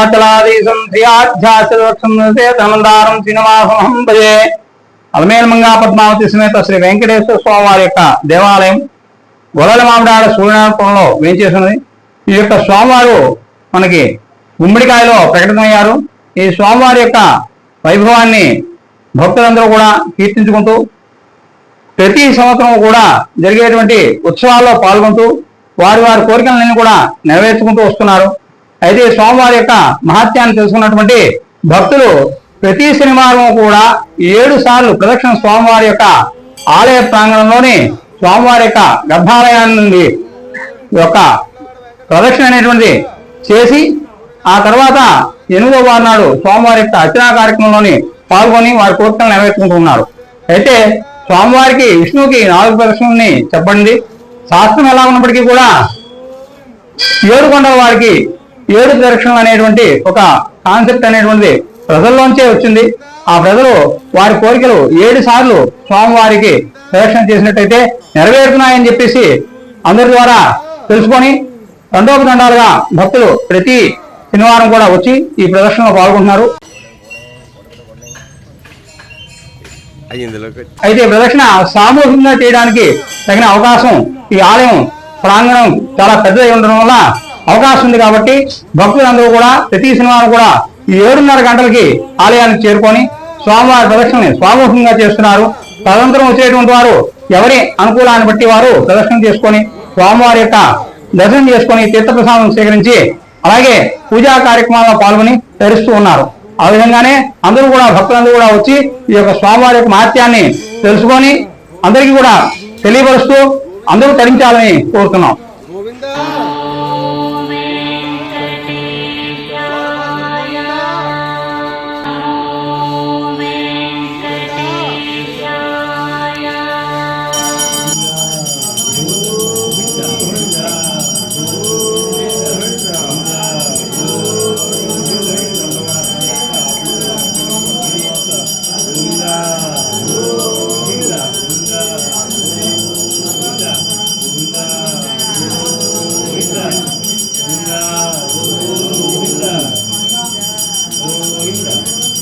అచలాదీశం శ్రీయాధ్యాసమందారం శ్రీనివాసం భజే. అలమేలమంగా పద్మావతి సమేత శ్రీ వెంకటేశ్వర స్వామి వారి యొక్క దేవాలయం. గొడవల మామిడాడ సూర్యనారాయణపురంలో వేంచేసినది ఈ యొక్క స్వామివారు మనకి గుమ్మడికాయలో ప్రకటనయ్యారు. ఈ స్వామివారి యొక్క వైభవాన్ని భక్తులందరూ కూడా కీర్తించుకుంటూ ప్రతి సంవత్సరం కూడా జరిగేటువంటి ఉత్సవాల్లో పాల్గొంటూ వారి వారి కోరికలన్నీ కూడా నెరవేర్చుకుంటూ వస్తున్నారు. అయితే స్వామివారి యొక్క మహత్యాన్ని తెలుసుకున్నటువంటి భక్తులు ప్రతి శనివారం కూడా ఏడు సార్లు ప్రదక్షిణ స్వామివారి యొక్క ఆలయ ప్రాంగణంలోని స్వామివారి యొక్క గర్భాలయాన్ని నుండి యొక్క ప్రదక్షిణ అనేటువంటిది చేసి ఆ తర్వాత ఎనిమిదో వారి నాడు స్వామివారి యొక్క అర్చనా కార్యక్రమంలోని పాల్గొని వారి కోరికలు నెరవేర్చుకుంటున్నారు అయితే స్వామివారికి విష్ణువుకి నాలుగు ప్రదక్షిణల్ని చెప్పండి. శాస్త్రం ఎలా ఉన్నప్పటికీ కూడా ఏడు కొండల వారికి ఏడు ప్రదక్షిణలు అనేటువంటి ఒక కాన్సెప్ట్ అనేటువంటిది ప్రజల్లోంచే వచ్చింది. ఆ ప్రజలు వారి కోరికలు ఏడు సార్లు స్వామివారికి ప్రదక్షిణ చేసినట్టయితే నెరవేరుతున్నాయని చెప్పేసి అందరి ద్వారా తెలుసుకొని దండోపదండాలుగా భక్తులు ప్రతి శనివారం కూడా వచ్చి ఈ ప్రదర్శనలో పాల్గొంటున్నారు. అయితే ఈ ప్రదక్షిణ సామూహికంగా చేయడానికి తగిన అవకాశం ఈ ఆలయం ప్రాంగణం చాలా పెద్దదై ఉండడం వల్ల అవకాశం ఉంది కాబట్టి భక్తులందరూ కూడా ప్రతి శనివారం కూడా ఈ ఏడున్నర గంటలకి ఆలయానికి చేరుకొని స్వామివారి ప్రదక్షిణని సామూహికంగా చేస్తున్నారు. తదనంతరం వచ్చేటువంటి వారు ఎవరి అనుకూలాన్ని బట్టి వారు ప్రదర్శన చేసుకొని స్వామివారి యొక్క దర్శనం చేసుకొని తీర్థప్రసాదం స్వీకరించి అలాగే పూజా కార్యక్రమాల్లో పాల్గొని ధరిస్తూ ఉన్నారు. ఆ విధంగానే అందరూ కూడా భక్తులందరూ కూడా వచ్చి ఈ యొక్క స్వామివారి యొక్క మహత్యాన్ని తెలుసుకొని అందరికీ కూడా తెలియపరుస్తూ అందరూ తరించాలని కోరుతున్నాం. Muy.